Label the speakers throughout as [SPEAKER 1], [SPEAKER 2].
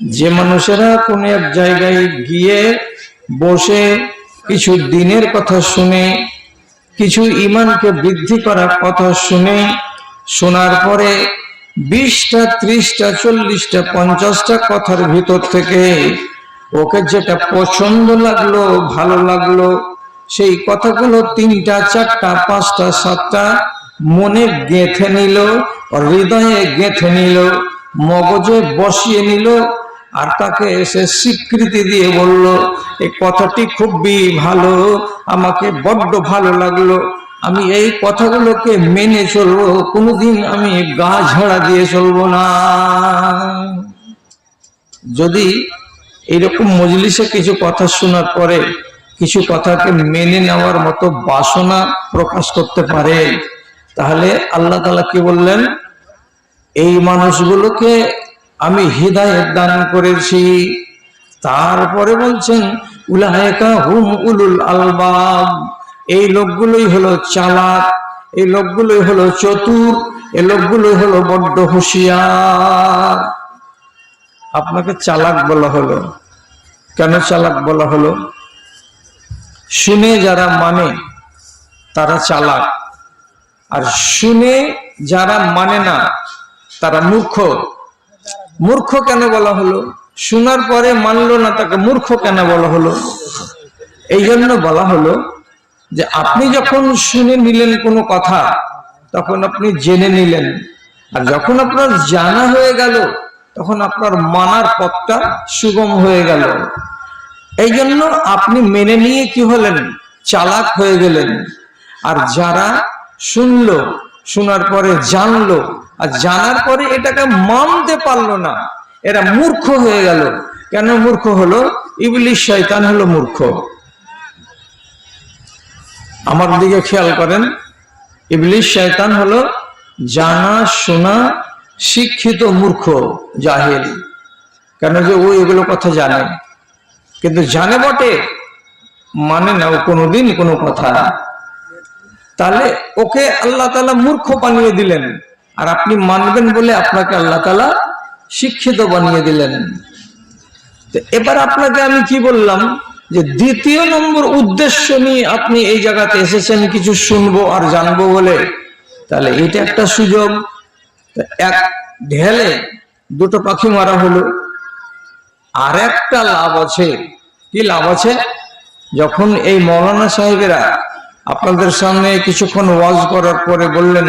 [SPEAKER 1] যে মানুষেরা কোন এক জায়গায় গিয়ে বসে কিছু দিনের কথা শুনে, কিছু ইমানকে বৃদ্ধি করার কথা শুনে, শোনার পরে বিশটা, ত্রিশটা, চল্লিশটা, পঞ্চাশটা কথার ভিতর থেকে ওকে যেটা পছন্দ লাগল, ভালো লাগল, সেই কথাগুলো তিনটা, চারটা, পাঁচটা, সাতটা মনে গেঁথে নিল, হৃদয়ে গেঁথে নিল, মগজে বসিয়ে নিল আর তাকে এসে স্বীকৃতি দিয়ে বলল এই কথাটি খুবই ভালো, আমাকে বড্ড ভালো লাগল। আমি এই কথাগুলোকে মেনে চলবো, কোনোদিন আমি গা ঝাড়া দিয়ে চলবো না। যদি এইরকম মজলিসে কিছু কথা শোনার পরে কিছু কথাকে মেনে নেওয়ার মতো বাসনা প্রকাশ করতে পারে, তাহলে আল্লাহ তালা কি বললেন? এই মানুষগুলোকে আমি হৃদায়ত দান করেছি। তারপরে বলছেন উলাহেকা হুম উলুল আলবাব। এই লোকগুলোই হলো চালাক, এই লোকগুলোই হলো চতুর, এই লোকগুলোই হলো বড্ড হুঁশিয়ার। আপনাকে চালাক বলা হলো। কেন চালাক বলা হলো? শুনে যারা মানে তারা চালাক। আর শুনে যারা মানে না, তারা মূর্খ। মূর্খ কেন বলা হলো? শোনার পরে মানলো না তাকে মূর্খ কেন বলা হলো? এই জন্য বলা হলো যে আপনি যখন শুনে নিলেন কোনো কথা, তখন আপনি জেনে নিলেন। আর যখন আপনার জানা হয়ে গেল, তখন আপনার মানার পথটা সুগম হয়ে গেল। এই জন্য আপনি মেনে নিয়ে কি হলেন? চালাক হয়ে গেলেন। আর যারা শুনল, শোনার পরে জানলো আর জানার পরে এটাকে মানতে পারল না। এরা মূর্খ হয়ে গেল। কেন মূর্খ হলো? ইবলিশ শয়তান হলো মূর্খ। আমার দিকে খেয়াল করেন। ইবলিশ শয়তান হলো জানা, শোনা, শিক্ষিত, মূর্খ, জাহেল। কেন যে ও এগুলো কথা জানে। কিন্তু জানে বটে? মানে না, ও কোনোদিন কোনো কথা। তাহলে ওকে আল্লাহ তালা মূর্খ বানিয়ে দিলেন। আর আপনি মানবেন বলে আপনাকে আল্লাহ তালা শিক্ষিত বানিয়ে দিলেন। তো এবার আপনাকে আমি কি বললাম যে দ্বিতীয় নম্বর উদ্দেশ্য নিয়ে আপনি এই জায়গাতে এসেছেন, কিছু শুনব আর জানব বলে, তাহলে এটা একটা সুযোগ। এক ঢেলে দুটো পাখি মারা হলো, আর একটা লাভ আছে। কি লাভ আছে? যখন এই মৌলানা সাহেবেরা আপনাদের সামনে কিছুক্ষণ ওয়াজ করার পরে বললেন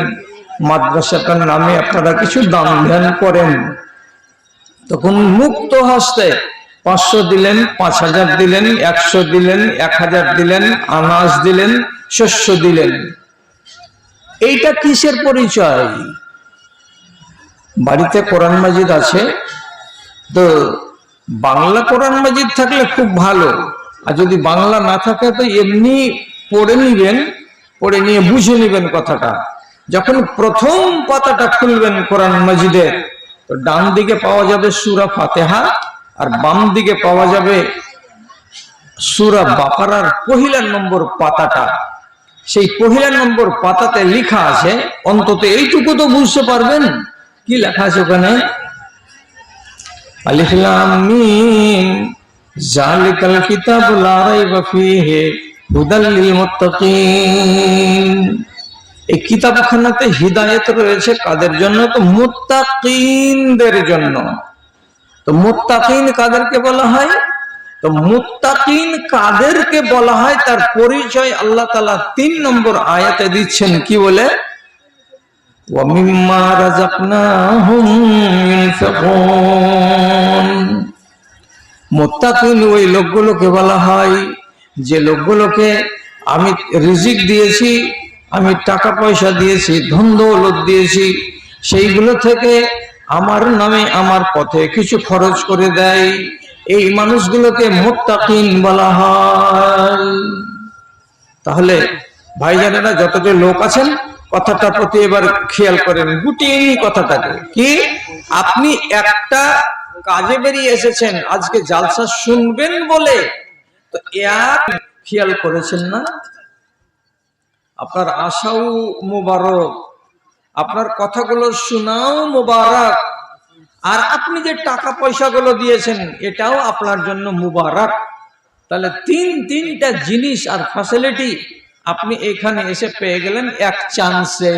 [SPEAKER 1] মাদ্রাসাটার নামে আপনারা কিছু দান ধ্যান করেন। তখন মুক্ত হাসতে পাঁচশো দিলেন, পাঁচ হাজার দিলেন, একশো দিলেন, এক হাজার দিলেন, আনাজ দিলেন, শস্য দিলেন। এইটা কিসের পরিচয়? বাড়িতে কোরআন মাজিদ আছে, তো বাংলা কোরআন মাজিদ থাকলে খুব ভালো। আর যদি বাংলা না থাকে, তো এমনি পড়ে নিবেন, পড়ে নিয়ে বুঝে নিবেন কথাটা। যখন প্রথম পাতাটা খুলবেন কোরআন মাজিদের তো ডান দিকে পাওয়া যাবে সুরা ফাতেহা আর বাম দিকে পাওয়া যাবে সুরা বাপারার পহিলা নম্বর পাতাটা। সেই পহিলা নম্বর পাতাতে লেখা আছে, অন্তত এইটুকু তো বুঝতে পারবেন। কি লেখা আছে ওখানে? আলিফ লাম মিম জালিকাল কিতাবু লা রাইবা ফীহি, হুদাল লিল মুত্তাকিন। এই কিতাবখানাতে হিদায়ত রয়েছে কাদের জন্য? তো মুত্তাকিনদের জন্য। তো মুত্তাকিন কাদেরকে বলা হয়? তো মুত্তাকিন কাদেরকে বলা হয়, তার পরিচয় আল্লাহ তালা তিন নম্বর আয়াতে দিচ্ছেন। কি বলে? মোত্তাকিন ওই লোকগুলোকে বলা হয়, যে লোকগুলোকে আমি রিজিক দিয়েছি আমি টাকা পয়সা দিয়েছি, ধন দৌলত দিয়েছি, সেইগুলো থেকে আমার নামে আমার পথে কিছু খরচ করে দেয়। এই মানুষগুলোকে মোত্তাকিন বলা হয়। তাহলে ভাইজানেরা যতটা লোক আছেন কথাটা প্রতি এবার খেয়াল করেন। গুটিয়ে কথাটাকে। কি? আপনি একটা কাজে বেরিয়ে এসেছেন, আজকে জালসা শুনবেন বলে? তো এক খেয়াল করেছেন না? আপনার আশাও মোবারক, আপনার কথাগুলো শোনাও মোবারক। আর আপনি যে টাকা পয়সাগুলো দিয়েছেন, এটাও আপনার জন্য মুবারক। তাহলে তিন, তিনটা জিনিস আর ফ্যাসিলিটি আপনি এখানে এসে পেয়ে গেলেন এক চান্সে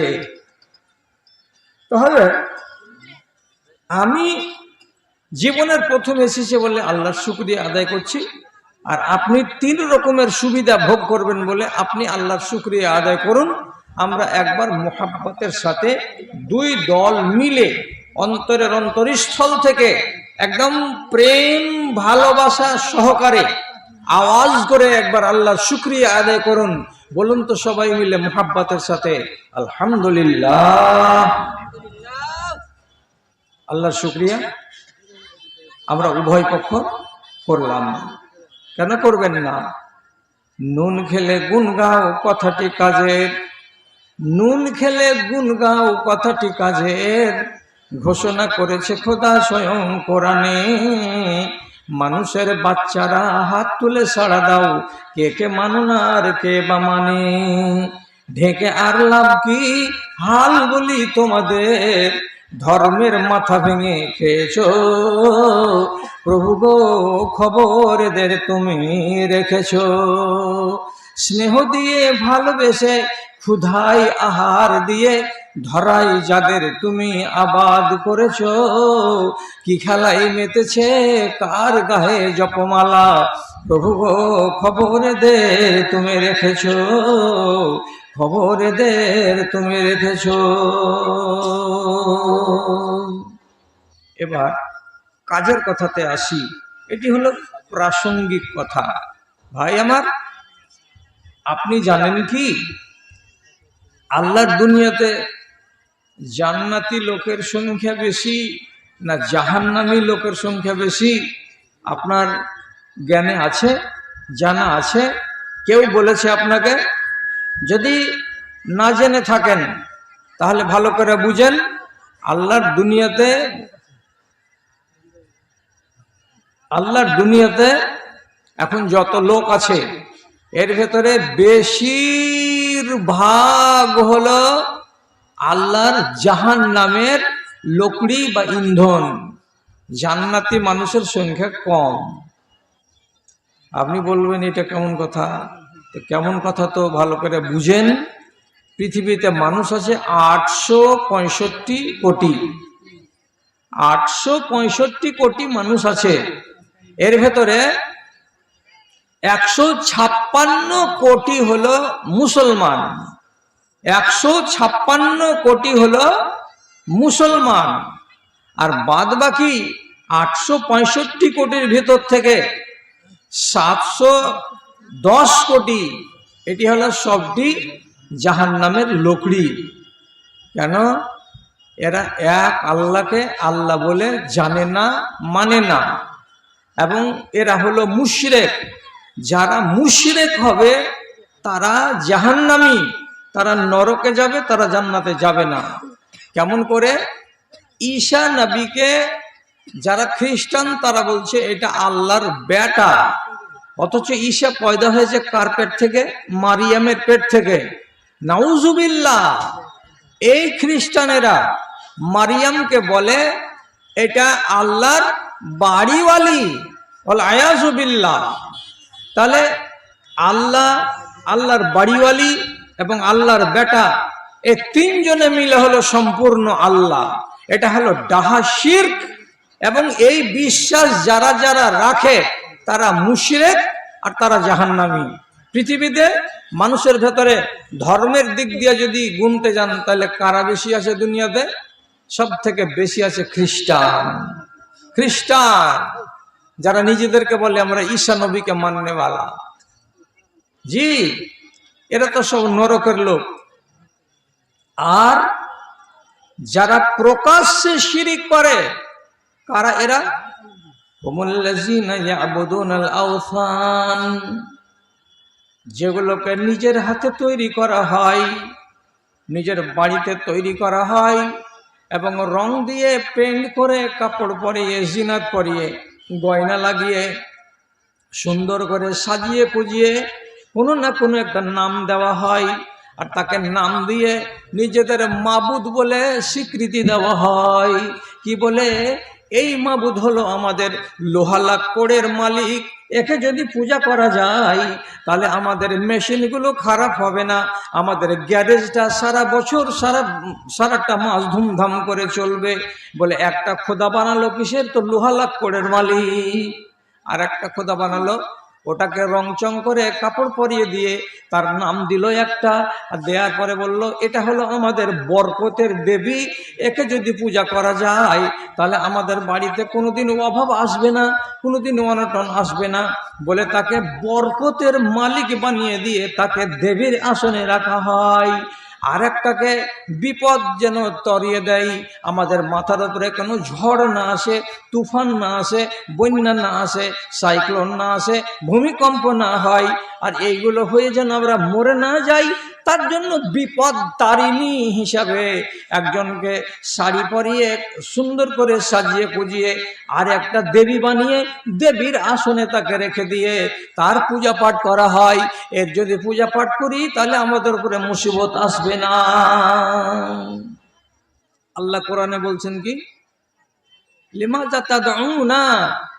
[SPEAKER 1] তাহলে আমি জীবনের প্রথম এসেছে বলে আল্লাহর শুক্রিয়া আদায় করছি। আর আপনি তিন রকমের সুবিধা ভোগ করবেন বলে আপনি আল্লাহর শুক্রিয়া আদায় করুন। আমরা একবার মোহাব্বতের সাথে দুই দল মিলে অন্তরের অন্তরস্থল থেকে একদম প্রেম, ভালোবাসা সহকারে আওয়াজ করে একবার আল্লাহর শুক্রিয়া আদায় করুন। বলুন তো সবাই মিলে মোহাব্বতের সাথে, আলহামদুলিল্লাহ। আল্লাহর শুক্রিয়া। আমরা উভয় পক্ষ করলাম। কেন করবেন না? নুন খেলে গুন গাও কথাটি কাজের। নুন খেলে গুন গাও কথাটি কাজের। ঘোষণা করেছে খোদা স্বয়ং কোরআনে। মানুষের বাচ্চারা হাত তুলে সাড়া দাও, কে কে মানুন আর কে বা মানে। ঢেকে আর লাভ কি? হাল বলি তোমাদের। ধর্মের মাথা ভেঙে খেয়েছো। প্রভু গো, খবর এদের তুমি রেখেছ। স্নেহ দিয়ে ভালোবেসে ক্ষুধাই আহার দিয়ে ধরাই যাদের তুমি আবাদ করেছ। কি খেলাই মেতেছে, কার গায়ে জপমালা? প্রভু গো, খবর এদের তুমি রেখেছ। খবর এদের তুমি রেখেছ। এবার কাজের কথাতে আসি। এটি হলো প্রাসঙ্গিক কথা। ভাই আমার, আপনি জানেন কি? আল্লাহর দুনিয়াতে জান্নাতি লোকের সংখ্যা বেশি না জাহান্নামী লোকের সংখ্যা বেশি? আপনার জ্ঞানে আছে? জানা আছে? কেউ বলেছে আপনাকে? যদি না জেনে থাকেন, তাহলে ভালো করে বুঝেন, আল্লাহর দুনিয়াতে আল্লাহর দুনিয়াতে এখন যত লোক আছে, এর ভেতরে বেশির ভাগ হল আল্লাহর জাহান নামের লকড়ি বা ইন্ধন। জান্নাতি মানুষের সংখ্যা কম। আপনি বলবেন, এটা কেমন কথা? কেমন কথা তো ভালো করে বুঝেন? পৃথিবীতে মানুষ আছে আটশো পঁয়ষট্টি কোটি। আটশো পঁয়ষট্টি কোটি মানুষ আছে। এর ভেতরে একশো ছাপ্পান্ন কোটি হলো মুসলমান। একশো ছাপ্পান্ন কোটি হলো মুসলমান। আর বাদ বাকি আটশো পঁয়ষট্টি কোটির ভেতর থেকে সাতশো দশ কোটি, এটি হলো সবটি জাহান নামের লোকড়ি। কেন? এরা এক আল্লাহকে আল্লাহ বলে জানে না মানে না। এবং এরা হলো মুশরেক। যারা মুশরেক হবে, তারা জাহান্নামি। তারা নরকে যাবে, তারা জান্নাতে যাবে না। কেমন করে? ঈশা নবীকে যারা খ্রিস্টান, তারা বলছে এটা আল্লাহর বেটা। অথচ ঈশা পয়দা হয়েছে কার পেট থেকে? মারিয়ামের পেট থেকে। নাউজুবিল্লাহ, এই খ্রিস্টানেরা মারিয়ামকে বলে, এটা আল্লাহর বাড়িওয়ালি। বল আয়াজুবিল্লাহ তাহলে আল্লাহ, আল্লাহর বাড়িওয়ালি এবং আল্লাহর বেটা এই তিনজনে মিলে হলো সম্পূর্ণ আল্লাহ। এটা হলো ডাহা শির্ক। এবং এই বিশ্বাস যারা যারা রাখে তারা মুশরেক আর তারা জাহান্নামী। পৃথিবীতে মানুষের ভেতরে ধর্মের দিক দিয়ে যদি গুনতে যান, তাহলে কারা বেশি আছে দুনিয়াতে? সব থেকে বেশি আছে খ্রিস্টান। খ্রিস্টান, যারা নিজেদেরকে বলে আমরা ঈশা নবীকে মাননেওয়ালা। জি, এরা তো সব নরকের লোক। আর যারা প্রকাশ্যে শিরিক করে, কারা এরা? যেগুলোকে নিজের হাতে তৈরি করা হয়, নিজের বাড়িতে তৈরি করা হয় এবং রং দিয়ে পেন্ট করে, কাপড় পরিয়ে, জিনাত পরিয়ে, গয়না লাগিয়ে, সুন্দর করে সাজিয়ে পুজিয়ে কোনো না কোনো একটা নাম দেওয়া হয় আর তাকে নাম দিয়ে নিজেদের মাবুদ বলে স্বীকৃতি দেওয়া হয়। কি বলে? এই মাবুদ হলো আমাদের লোহালাক্কড়ের মালিক। একে যদি পূজা করা যায়, তাহলে আমাদের মেশিনগুলো খারাপ হবে না। আমাদের গ্যারেজটা সারা বছর সারা, সারাটা মাস ধুমধাম করে চলবে। বলে একটা খোদা বানালো কিসের? তো লোহালাক্কড়ের মালিক। আর একটা খোদা বানালো ওটাকে রংচং করে কাপড় পরিয়ে দিয়ে তার নাম দিল একটা। আর দেওয়ার পরে বলল, এটা হলো আমাদের বরকতের দেবী, একে যদি পূজা করা যায়, তাহলে আমাদের বাড়িতে কোনোদিন অভাব আসবে না, কোনোদিন অনটন আসবে না। বলে তাকে বরকতের মালিক বানিয়ে দিয়ে তাকে দেবীর আসনে রাখা হয়। আর একটাকে বিপদ যেন তরিয়ে দেয়, আমাদের মাথার উপরে কোনো ঝড় না আসে, তুফান না আসে, বন্যা না আসে, সাইক্লোন না আসে, ভূমিকম্প না হয়, আর এইগুলো হয়ে যেন আমরা মরে না যাই তার জন্য বিপদ তারিণী হিসাবে একজনকে শাড়ি পরিয়ে সুন্দর করে সাজিয়ে পুজিয়ে আর একটা দেবী বানিয়ে দেবীর আসনে তাকে রেখে দিয়ে তার পূজা পাঠ করা হয়। এর যদি পূজা পাঠ করি তাহলে আমাদের উপরে মুসিবত আসবে না। আল্লাহ কোরআনে বলছেন কি? লিমা তাদউনা মিন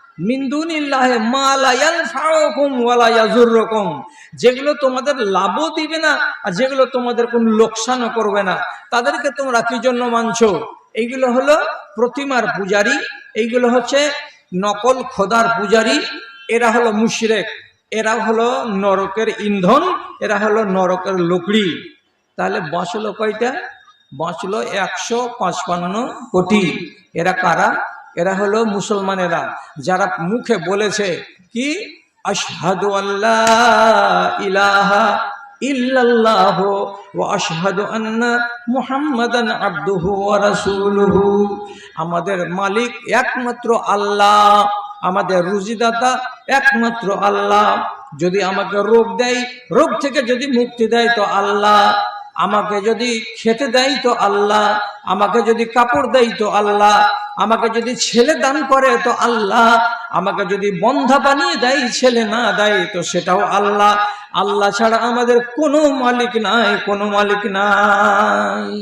[SPEAKER 1] যেগুলো তোমাদের লাভও দিবে না আর যেগুলো তোমাদের কোনো লোকসানও করবে না। তাদেরকে তোমরা কি জন্য মানছো? এইগুলো হলো প্রতিমার পূজারি, এইগুলো হচ্ছে নকল খোদার পূজারি, এরা হলো মুশরেক এরা হলো নরকের ইন্ধন, এরা হলো নরকের লকড়ি। তাহলে বাঁচলো কয়টা? বাঁচলো একশো পাঁচপান্ন কোটি। এরা কারা? এরা হলো মুসলমানেরা। যারা মুখে বলেছে, কি? আশহাদু আল্লাহ ইলাহা ইল্লাল্লাহ রাসূলুহু। আমাদের মালিক একমাত্র আল্লাহ, আমাদের রুজিদাতা একমাত্র আল্লাহ। যদি আমাকে রোগ দেয়, রোগ থেকে যদি মুক্তি দেয় তো আল্লাহ। আমাকে যদি খেতে দেয় তো আল্লাহ। আমাকে যদি কাপড় দেয় তো আল্লাহ। আমাকে যদি ছেলে দান করে, তো আল্লাহ আমাকে যদি বন্ধা বানিয়ে দেয়, ছেলে না দেয়, তো সেটাও আল্লাহ। আল্লাহ ছাড়া আমাদের কোনো মালিক নাই, কোনো মালিক নাই।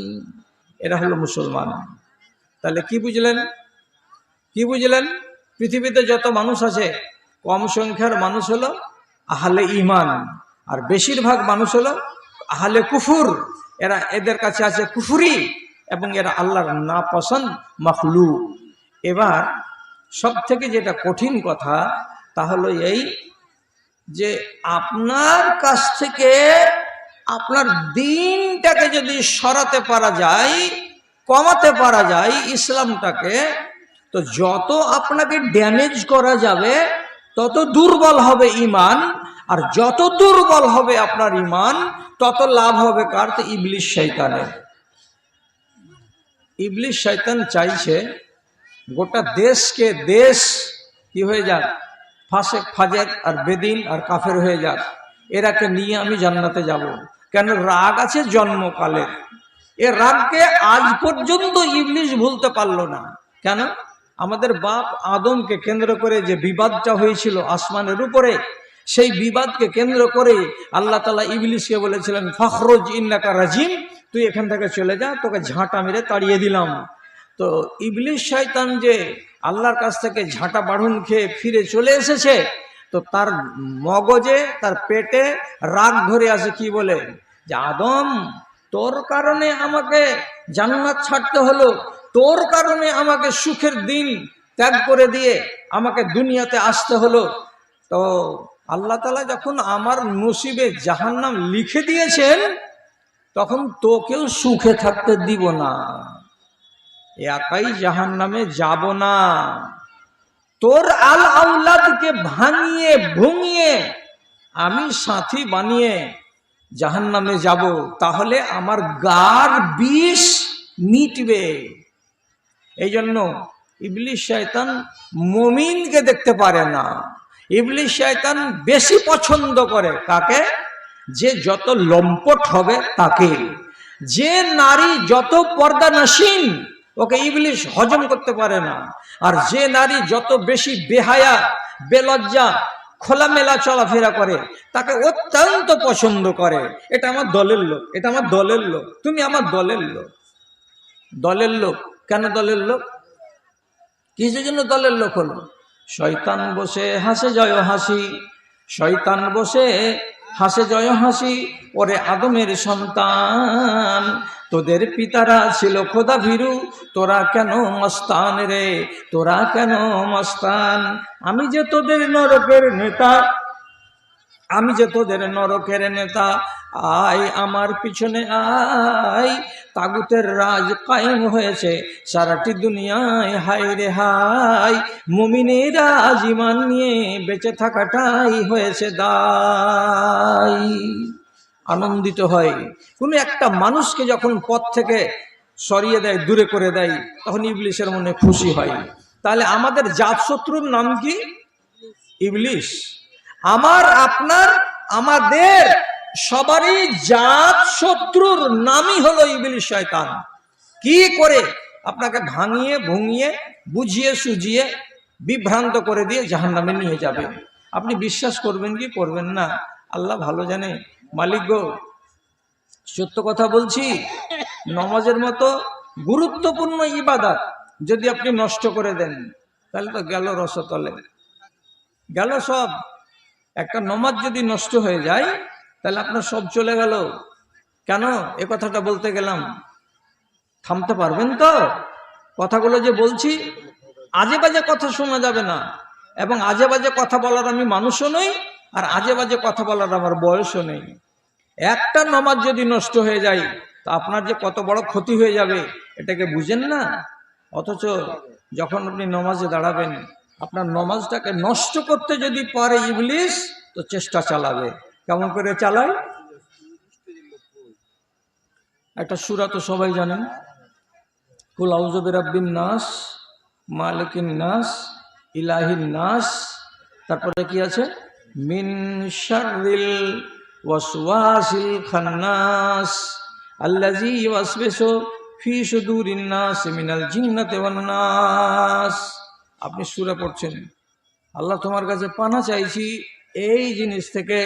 [SPEAKER 1] এরা হলো মুসলমান। তাহলে কি বুঝলেন? কি বুঝলেন? পৃথিবীতে যত মানুষ আছে, কম সংখ্যার মানুষ হলো আহলে ইমান আর বেশিরভাগ মানুষ হলো আহলে কুফুর। এরা এদের কাছে আছে কুফুরি। এবং এরা আল্লাহর না পছন্দ মখলু এবার সব থেকে যেটা কঠিন কথা, তা হলো এই যে আপনার কাছ থেকে আপনার দিনটাকে যদি সরাতে পারা যায়, কমাতে পারা যায় ইসলামটাকে, তো যত আপনাকে ড্যামেজ করা যাবে, তত দুর্বল হবে ইমান, আর যত দুর্বল হবে আপনার ইমান, তত লাভ হবে কার? তো ইবলিশ শৈতানের ইবলিশ শৈতান চাইছে গোটা দেশকে, দেশ কি হয়ে যাক? ফাঁসে ফাজের আর বেদিন আর কাফের হয়ে যাক। এরাকে নিয়ে আমি জান্নাতে যাব। কেন রাগ আছে জন্মকালের এ রাগকে আজ পর্যন্ত ইবলিশ ভুলতে পারল না। কেন? আমাদের বাপ আদমকে কেন্দ্র করে যে বিবাদটা হয়েছিল আসমানের উপরে, সেই বিবাদকে কেন্দ্র করে আল্লাহ তালা ইবলিশকে বলেছিলেন, ফখরুজ ইন্নাকা রাজিম। তুই এখান থেকে চলে যা, তোকে ঝাঁটা মেরে তাড়িয়ে দিলাম। তো ইবলিশ শয়তান যে আল্লাহর কাছ থেকে ঝাঁটা বাড়ুন খেয়ে ফিরে চলে এসেছে, তো তার মগজে, তার পেটে রাগ ধরে আছে কি বলে? যে আদম, তোর কারণে আমাকে জান্নাত ছাড়তে হলো, তোর কারণে আমাকে সুখের দিন ত্যাগ করে দিয়ে আমাকে দুনিয়াতে আসতে হলো। তো আল্লাহ তালা যখন আমার নসিবে জাহান্নাম লিখে দিয়েছেন তখন তোকেও সুখে থাকতে দিব না। একাই জাহান নামে যাব না। তোর আল আউলাদকে ভাঙিয়ে, ভুঙিয়ে আমি সাথী বানিয়ে জাহান নামে যাব, তাহলে আমার গার বিষ মিটবে। এই জন্য ইবলিশ শয়তান মমিনকে দেখতে পারে না। ইবলিশ শয়তান বেশি পছন্দ করে, কাকে? যে যত লম্পট হবে তাকে। যে নারী যত পর্দা নাসীন, ওকে ইবলিশ হজম করতে পারে না। আর যে নারী যত বেশি বেহায়া, বেলজ্জা, খোলামেলা চলাফেরা করে, তাকে অত্যন্ত পছন্দ করে। এটা আমার দলের লোক, এটা আমার দলের লোক। তুমি আমার দলের লোক। দলের লোক। কেন দলের লোক? কিসের জন্য দলের লোক হলো? শয়তান বসে হাসে, জয় হাসি। শয়তান বসে হাসে জয় হাসি, ওরে আদমের সন্তান। তোদের পিতারা ছিল খোদা ভিরু, তোরা কেন মস্তান রে? তোরা কেন মস্তান? আমি যে তোদের নরকের নেতা, আমি যে তোদের নরকের নেতা, আয় আমার পিছনে আয়। তাগুতের রাজ কায়েম হয়েছে। সারাটি দুনিয়ায়, হায় রে হাই মুমিনেরা জীবন নিয়ে বেঁচে থাকাটাই হয়েছে দায়। আনন্দিত হয়। কোনো একটা মানুষকে যখন পথ থেকে সরিয়ে দেয়, দূরে করে দেয়, তখন ইবলিশের মনে খুশি হয়। তাহলে আমাদের জাত শত্রুর নাম কি? ইবলিশ। আমার, আপনার, আমাদের সবারই জাত শত্রুর নামই হলো ইবলিশ শয়তান। কি করে? আপনাকে ভাঙিয়ে, ভুঙিয়ে, বুঝিয়ে, সুজিয়ে, বিভ্রান্ত করে দিয়ে জাহান্নামে নিয়ে যাবে। আপনি বিশ্বাস করবেন কি করবেন না? আল্লাহ ভালো জানে। মালিক গো, সত্য কথা বলছি, নমাজের মতো গুরুত্বপূর্ণ ইবাদত যদি আপনি নষ্ট করে দেন, তাহলে তো গেল রসতলে। গেল সব। একটা নমাজ যদি নষ্ট হয়ে যায় তাহলে আপনার সব চলে গেল। কেন? এ কথাটা বলতে গেলাম। থামতে পারবেন তো? কথাগুলো যে বলছি আজে বাজে কথা শোনা যাবে না। এবং আজে বাজে কথা বলার আমি মানুষও নই, আর আজে বাজে কথা বলার আমার বয়সও নেই। একটা নমাজ যদি নষ্ট হয়ে যায়, তা আপনার যে কত বড় ক্ষতি হয়ে যাবে, এটাকে বুঝেন না? অথচ যখন আপনি নমাজে দাঁড়াবেন, আপনার নমাজটাকে নষ্ট করতে যদি পারে ইবলিশ তো চেষ্টা চালাবে। কেমন করে চালায় একটা সুরা তো সবাই জানেন কুল আউজবির রাব্বিন নাস, মালিকিন নাস, ইলাহিন নাস। তারপরে কি আছে? মিন শাররিল ওয়াসওয়াসিল খান্নাস, আল্লাযী ইউসবিসু ফি সুদুরিন নাস মিনাল জিন্নাতি ওয়ান নাস। আপনি সূরা পড়ছেন। আল্লাহ তোমার কাছে পানা চাইছি, এই জিনিস থেকে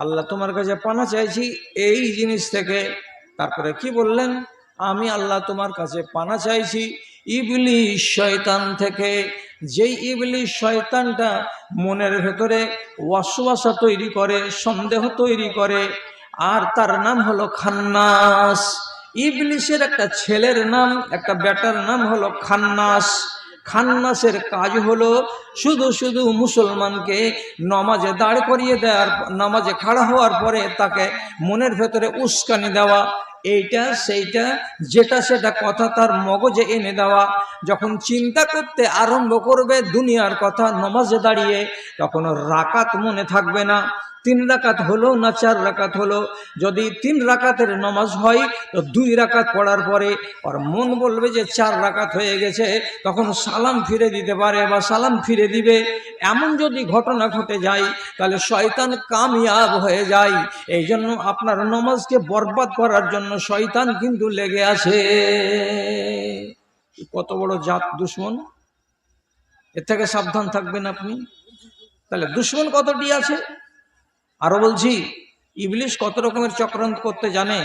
[SPEAKER 1] আল্লাহ তোমার কাছে পানা চাইছি, এই জিনিস থেকে। তারপরে কি বললেন? আমি আল্লাহ তোমার কাছে পানা চাইছি, ইবলিশ শয়তান থেকে। যেই ইবলি শয়তানটা মনের ভেতরে ওয়াসওয়াসা তৈরি করে, সন্দেহ তৈরি করে, আর তার নাম হলো খান্নাস। ইবলিশের একটা ছেলের নাম, একটা বেটার নাম হলো খান্নাস। খান্নাসের কাজ হলো শুধু শুধু মুসলমানকে নমাজে দাঁড় করিয়ে দেওয়ার, নামাজে খাড়া হওয়ার পরে তাকে মনের ভেতরে উস্কানি দেওয়া, এইটা সেইটা, যেটা সেটা কথা তার মগজে এনে দেওয়া। যখন চিন্তা করতে আরম্ভ করবে দুনিয়ার কথা নমাজে দাঁড়িয়ে, তখন রাকাত মনে থাকবে না। তিন রাকাত হলো না চার রাকাত হলো? যদি তিন রাকাতের নমাজ হয়, তো দুই রাকাত পড়ার পরে ওর মন বলবে যে চার রাকাত হয়ে গেছে, তখন সালাম ফিরে দিতে পারে বা সালাম ফিরে দিবে। এমন যদি ঘটনা ঘটে যায়, তাহলে শয়তান কামিয়াব হয়ে যায়। এই জন্য আপনার নমাজকে বরবাদ করার জন্য শয়তান কিন্তু লেগে আছে। কত বড় জাত দুশ্মন। এর থেকে সাবধান থাকবেন আপনি। তাহলে দুশ্মন কতটি আছে? আরও বলছি, ইবলিশ কত রকমের চক্রান্ত করতে জানে?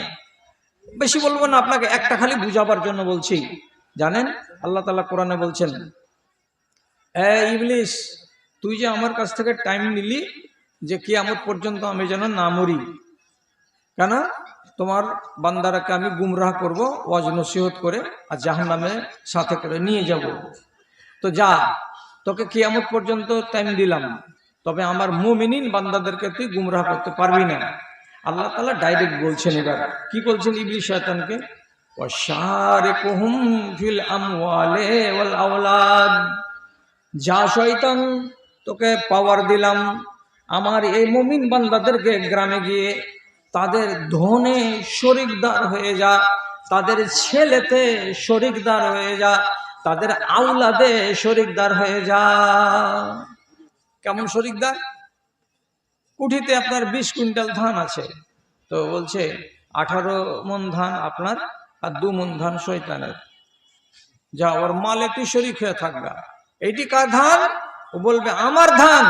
[SPEAKER 1] বেশি বলব না, আপনাকে একটা খালি বুঝাবার জন্য বলছি। জানেন? আল্লাহ তালা কোরআনে বলছেন, এ ইবলিশ, তুই যে আমার কাছ থেকে টাইম নিলি যে কিয়ামত পর্যন্ত আমি যেন না মরি। কেন? তোমার বান্দারাকে আমি গুমরাহ করব, ওয়াজ নসিহত করে আর জাহান নামে সাথে করে নিয়ে যাব। তো যা, তোকে কিয়ামত পর্যন্ত টাইম দিলাম। তবে আমার মুমিনিন বান্দাদেরকে তুই গুমরাহ করতে পারবি না। আল্লাহ তালা ডাইরেক্ট বলছেন এবার। কি বলছেন ইবলি শয়তানকে? আওলাদ। যা শয়তান, তোকে পাওয়ার দিলাম। আমার এই মুমিন বান্দাদেরকে গ্রামে গিয়ে তাদের ধনে শরিকদার হয়ে যা, তাদের ছেলেতে শরিকদার হয়ে যা, তাদের আউলাদে শরিকদার হয়ে যা। কেমন শরিকদার কুঠিতে আপনার বিশ কুইন্টাল ধান আছে। তো বলছে, আঠারো মন ধান আপনার আর দু মন ধান শৈতানের যা ওর মালে তুই শরিক হয়ে থাকবা এইটি কার ধান? ও বলবে, আমার ধান।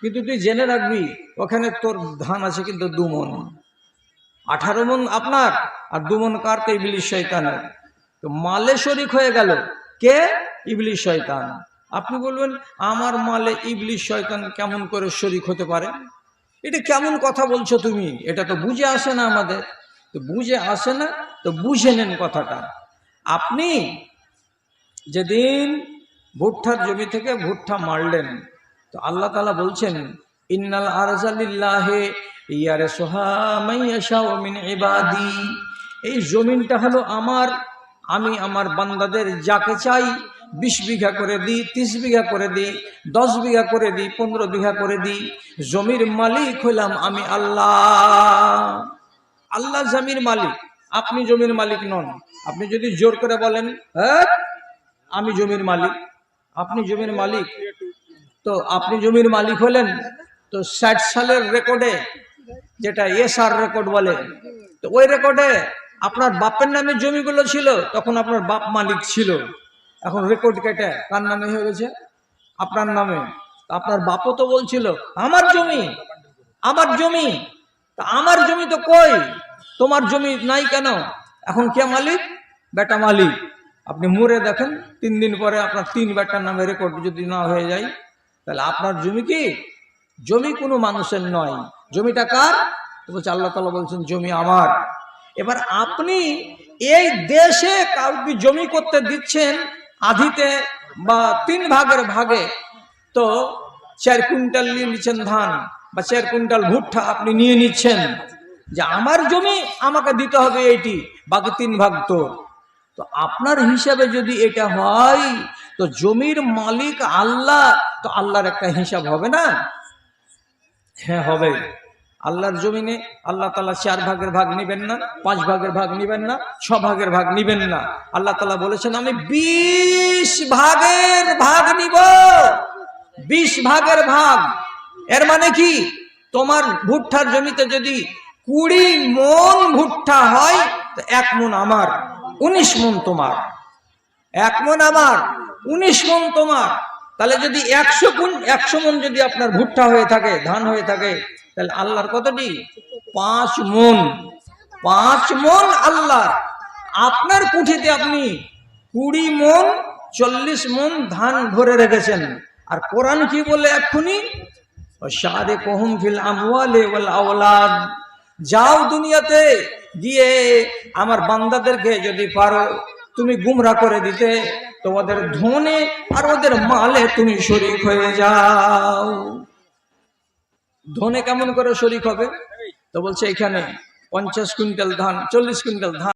[SPEAKER 1] কিন্তু তুই জেনে রাখবি, ওখানে তোর ধান আছে কিন্তু দু মন। আঠারো মন আপনার আর দু মন কার? তো ইবলিশ শৈতানের তো মালে শরিক হয়ে গেল। কে? ইবলিশ শয়তান। আপনি বলবেন, আমার মালে ইবলিশ শয়তান কেমন করে শরিক হতে পারে? এটা কেমন কথা বলছো তুমি? এটা তো বুঝে আসে না আমাদের। তো বুঝে আসে না, তো বুঝে নেন কথাটা। আপনি যেদিন ভুট্টার জমি থেকে ভুট্টা মারলেন, তো আল্লাহ তালা বলছেন, ইন্নাল আরজালিল্লাহে ইয়ারে সোহামিন ইবাদি। এই জমিনটা হলো আমার, আমি আমার বান্দাদের যাকে চাই বিশ বিঘা করে দিই, তিরিশ বিঘা করে দিই, দশ বিঘা করে দিই, পনেরো বিঘা করে দিই। জমির মালিক হইলাম আমি আল্লাহ। আল্লাহ জমির মালিক, আপনি জমির মালিক নন। আপনি যদি জোর করে বলেন হ্যাঁ আমি জমির মালিক। আপনি জমির মালিক। তো আপনি জমির মালিক হলেন, তো ষাট সালের রেকর্ডে, যেটা এসআর রেকর্ড বলে, তো ওই রেকর্ডে আপনার বাপের নামে জমিগুলো ছিল, তখন আপনার বাপ মালিক ছিল। এখন রেকর্ড কেটে কার নামে হয়ে গেছে? আপনার নামে। আপনার বাপও তো বলছিল, আমার জমি আমার জমি, তা আমার জমি তো কই? তোমার জমি নাই কেন? এখন কে মালিক? বেটা মালিক। আপনি মরে দেখেন, তিন দিন পরে আপনার তিন বেটার নামে রেকর্ড যদি না হয়ে যায়, তাহলে আপনার জমি কি? জমি কোনো মানুষের নয়। জমিটা কার? বলছে, আল্লাহ তালা বলছেন, জমি আমার। এবার আপনি এই দেশে কাউকে জমি করতে দিচ্ছেন আধিতে বা তিন ভাগের ভাগে তো চার কুইন্টাল নিয়ে নিচ্ছেন ধান বা চার কুইন্টাল ভুট্টা আপনি নিয়ে নিচ্ছেন। যে আমার জমি আমাকে দিতে হবে এইটি, বাকি তিন ভাগ তোর তো আপনার হিসাবে যদি এটা হয়, তো জমির মালিক আল্লাহ, তো আল্লাহর একটা হিসাব হবে না? হ্যাঁ হবে। আল্লাহর জমিনে আল্লাহ তালা চার ভাগের ভাগ নিবেন না, পাঁচ ভাগের ভাগ নিবেন না, ছ ভাগের ভাগ নিবেন না। আল্লাহ তালা বলেছেন, আমি বিশ ভাগের ভাগ নিব। বিশ ভাগের ভাগ। এর মানে কি? তোমার ভুট্টার জমিতে যদি কুড়ি মন ভুট্টা হয় এক মন আমার, উনিশ মন তোমার। এক মন আমার, উনিশ মন তোমার। তাহলে যদি একশো গুণ একশো মন যদি আপনার ভুট্টা হয়ে থাকে, ধান হয়ে থাকে তাহলে আল্লাহর কতটি পাঁচ মন। পাঁচ মন আল্লাহ। আপনার কুঠিতে আপনি কুড়ি মন, চল্লিশ মন ধান ভরে রেখেছেন। আর কোরআন কি বলে এক্ষুনি? সাদে কহুম ফিল আমওয়ালে ওয়াল আওলাদ। যাও দুনিয়াতে গিয়ে আমার বান্দাদেরকে যদি পারো তুমি গুমরা করে দিতে, তোমাদের ধনে আর ওদের মালে তুমি শরিক হয়ে যাও। ধনে কেমন করে শরিক হবে? তো বলছে এখানে পঞ্চাশ কুইন্টাল ধান চল্লিশ কুইন্টাল ধান